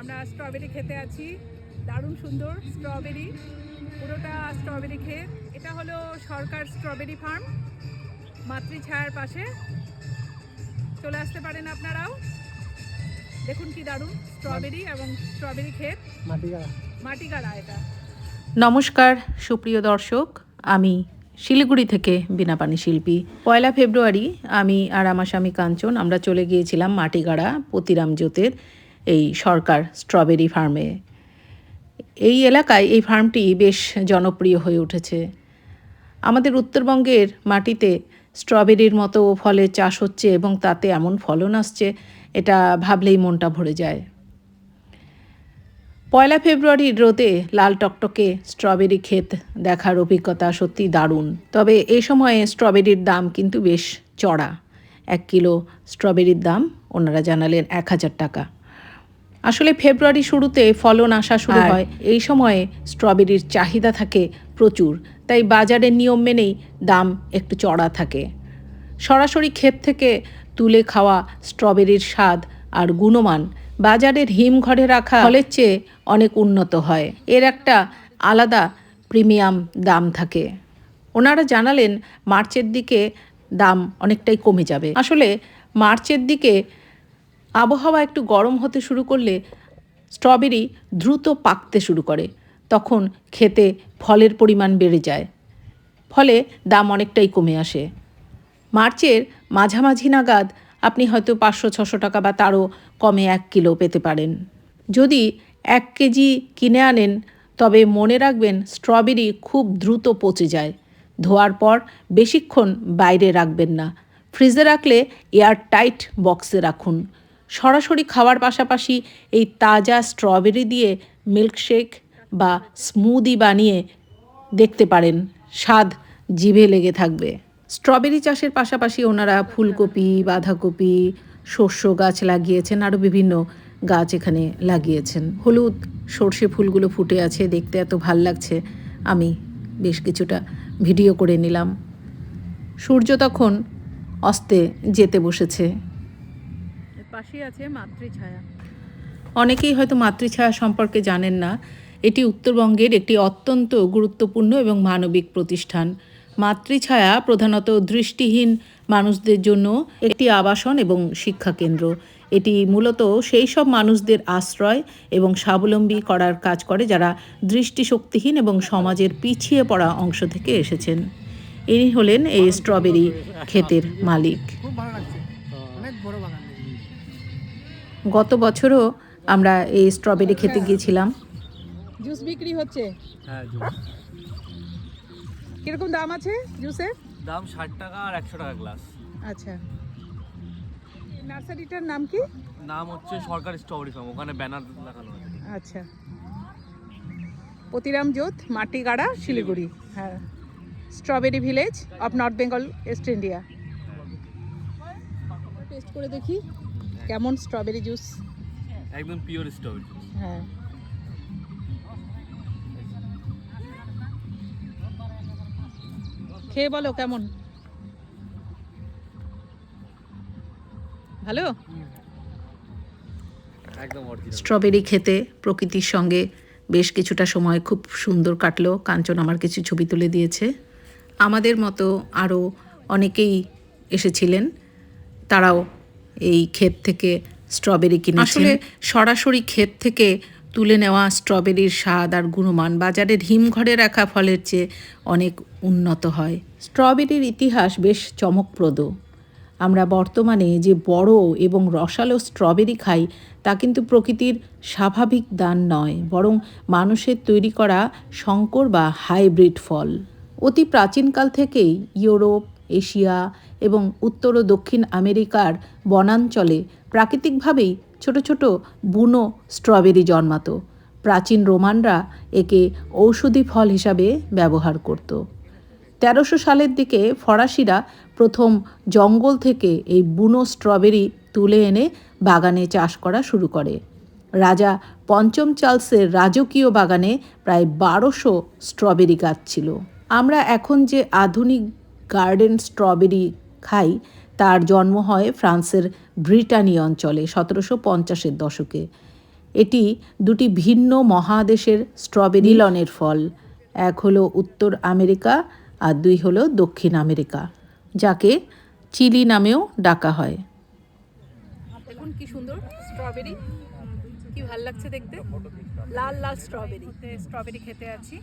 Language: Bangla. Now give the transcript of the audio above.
আমরা স্ট্রবেরি খেতে আছি। দারুণ সুন্দর স্ট্রবেরি পুরোটা স্ট্রবেরি ক্ষেত এটা হলো সরকার স্ট্রবেরি ফার্ম মাতৃছায়ার পাশে। চলে আসতে পারেন আপনারাও। দেখুন কি দারুণ স্ট্রবেরি এবং স্ট্রবেরি ক্ষেত মাটিগাড়া। এটা। নমস্কার সুপ্রিয় দর্শক। আমি শিলিগুড়ি থেকে বিনাপানি শিল্পী। পয়লা ফেব্রুয়ারি আমি আর আমার স্বামী কাঞ্চন আমরা চলে গিয়েছিলাম মাটিগাড়া পতিরাম জোতের এই সরকার স্ট্রবেরি ফার্মে। এই এলাকায় এই ফার্মটি বেশ জনপ্রিয় হয়ে উঠেছে। আমাদের উত্তরবঙ্গের মাটিতে স্ট্রবেরির মতো ফলের চাষ হচ্ছে এবং তাতে এমন ফলন আসছে, এটা ভাবলেই মনটা ভরে যায়। পয়লা ফেব্রুয়ারির রোদে লাল টকটকে স্ট্রবেরি ক্ষেত দেখার অভিজ্ঞতা সত্যি দারুণ। তবে এই সময়ে স্ট্রবেরির দাম কিন্তু বেশ চড়া। এক কিলো স্ট্রবেরির দাম, ওনারা জানালেন, এক হাজার টাকা। আসলে ফেব্রুয়ারি শুরুতে ফলন আসা শুরু হয়। এই সময়ে স্ট্রবেরির চাহিদা থাকে প্রচুর তাই বাজারের নিয়ম মেনেই দাম একটু চড়া থাকে। সরাসরি ক্ষেত থেকে তুলে খাওয়া স্ট্রবেরির স্বাদ আর গুণমান বাজারের হিমঘরে রাখা ফলের চেয়ে অনেক উন্নত হয়। এর একটা আলাদা প্রিমিয়াম দাম থাকে। ওনারা জানালেন মার্চের দিকে দাম অনেকটাই কমে যাবে। আসলে মার্চের দিকে আবহাওয়া একটু গরম হতে শুরু করলে স্ট্রবেরি দ্রুত পাকতে শুরু করে। তখন খেতে ফলের পরিমাণ বেড়ে যায়। ফলে দাম অনেকটাই কমে আসে। মার্চের মাঝামাঝি নাগাদ আপনি হয়তো পাঁচশো, ছশো টাকা বা তারও কমে এক কিলো পেতে পারেন। যদি এক কেজি কিনে আনেন, তবে মনে রাখবেন স্ট্রবেরি খুব দ্রুত পচে যায়। ধোয়ার পর বেশিক্ষণ বাইরে রাখবেন না। ফ্রিজে রাখলে এয়ার টাইট বক্সে রাখুন। সরাসরি খাওয়ার পাশাপাশি এই তাজা স্ট্রবেরি দিয়ে মিল্কশেক বা স্মুদি বানিয়ে দেখতে পারেন। স্বাদ জিভে লেগে থাকবে। স্ট্রবেরি চাষের পাশাপাশি ওনারা ফুলকপি, বাঁধাকপি শস্য গাছ লাগিয়েছেন, আরও বিভিন্ন গাছ এখানে লাগিয়েছেন। হলুদ সর্ষে ফুলগুলো ফুটে আছে, দেখতে এত ভালো লাগছে। আমি বেশ কিছুটা ভিডিও করে নিলাম। সূর্য তখন অস্তে যেতে বসেছে। পাশেই আছে মাতৃছায়া। অনেকেই হয়তো মাতৃছায়া সম্পর্কে জানেন না। এটি উত্তরবঙ্গের একটি অত্যন্ত গুরুত্বপূর্ণ এবং মানবিক প্রতিষ্ঠান। মাতৃছায়া প্রধানত দৃষ্টিহীন মানুষদের জন্য একটি আবাসন এবং শিক্ষা কেন্দ্র। এটি মূলত সেই সব মানুষদের আশ্রয় এবং স্বাবলম্বী করার কাজ করে যারা দৃষ্টিশক্তিহীন এবং সমাজের পিছিয়ে পড়া অংশ থেকে এসেছেন। ইনি হলেন এই স্ট্রবেরি ক্ষেতের মালিক। গত বছরও আমরা এই স্ট্রবেরি খেতে গিয়েছিলাম। জুস বিক্রি হচ্ছে? হ্যাঁ জুস। কীরকম দাম আছে জুসের? দাম ষাট টাকা আর একশো টাকা গ্লাস আচ্ছা। নার্সারিটার নাম কি? নাম হচ্ছে সরকারি স্ট্রবেরি ফার্ম ওখানে ব্যানার লাগানো আছে। আচ্ছা। পতিরাম জোত মাটিগাড়া শিলিগুড়ি। হ্যাঁ। Strawberry village of north Bengal west India test করে দেখি। কেমন স্ট্রবেরি জুস একদম পিওর স্ট্রবেরি হ্যাঁ। খেয়ে বলো কেমন? ভালো? স্ট্রবেরি খেতে প্রকৃতির সঙ্গে বেশ কিছুটা সময় খুব সুন্দর কাটলো। কাঞ্চন আমার কিছু ছবি তুলে দিয়েছে। আমাদের মতো আরও অনেকেই এসেছিলেন। তারাও এই ক্ষেত থেকে স্ট্রবেরি কিনে আসলে সরাসরি ক্ষেত থেকে তুলে নেওয়া স্ট্রবেরির স্বাদ আর গুণমান বাজারের হিমঘরে রাখা ফলের চেয়ে অনেক উন্নত হয়। স্ট্রবেরির ইতিহাস বেশ চমকপ্রদ। আমরা বর্তমানে যে বড় এবং রসালো স্ট্রবেরি খাই তা কিন্তু প্রকৃতির স্বাভাবিক দান নয় বরং মানুষের তৈরি করা শঙ্কর বা হাইব্রিড ফল। অতি প্রাচীনকাল থেকেই ইউরোপ এশিয়া এবং উত্তর ও দক্ষিণ আমেরিকার বনাঞ্চলে প্রাকৃতিকভাবেই ছোট ছোট বুনো স্ট্রবেরি জন্মাতো। প্রাচীন রোমানরা একে ঔষধি ফল হিসাবে ব্যবহার করত। তেরোশো সালের দিকে ফরাসিরা প্রথম জঙ্গল থেকে এই বুনো স্ট্রবেরি তুলে এনে বাগানে চাষ করা শুরু করে। রাজা পঞ্চম চার্লসের রাজকীয় বাগানে প্রায় বারোশো স্ট্রবেরি গাছ ছিল। আমরা এখন যে আধুনিক গার্ডেন স্ট্রবেরি খাই তার জন্ম হয় ফ্রান্সের ব্রিটানি অঞ্চলে সতেরোশো পঞ্চাশের দশকে। এটি দুটি ভিন্ন মহাদেশের স্ট্রবেরি লনের ফল এক হলো উত্তর আমেরিকা আর দুই হলো দক্ষিণ আমেরিকা যাকে চিলি নামেও ডাকা হয়। দেখুন কি সুন্দর স্ট্রবেরি। কি ভালো লাগছে দেখতে? লাল লাল স্ট্রবেরি। স্ট্রবেরি খেতে আছি।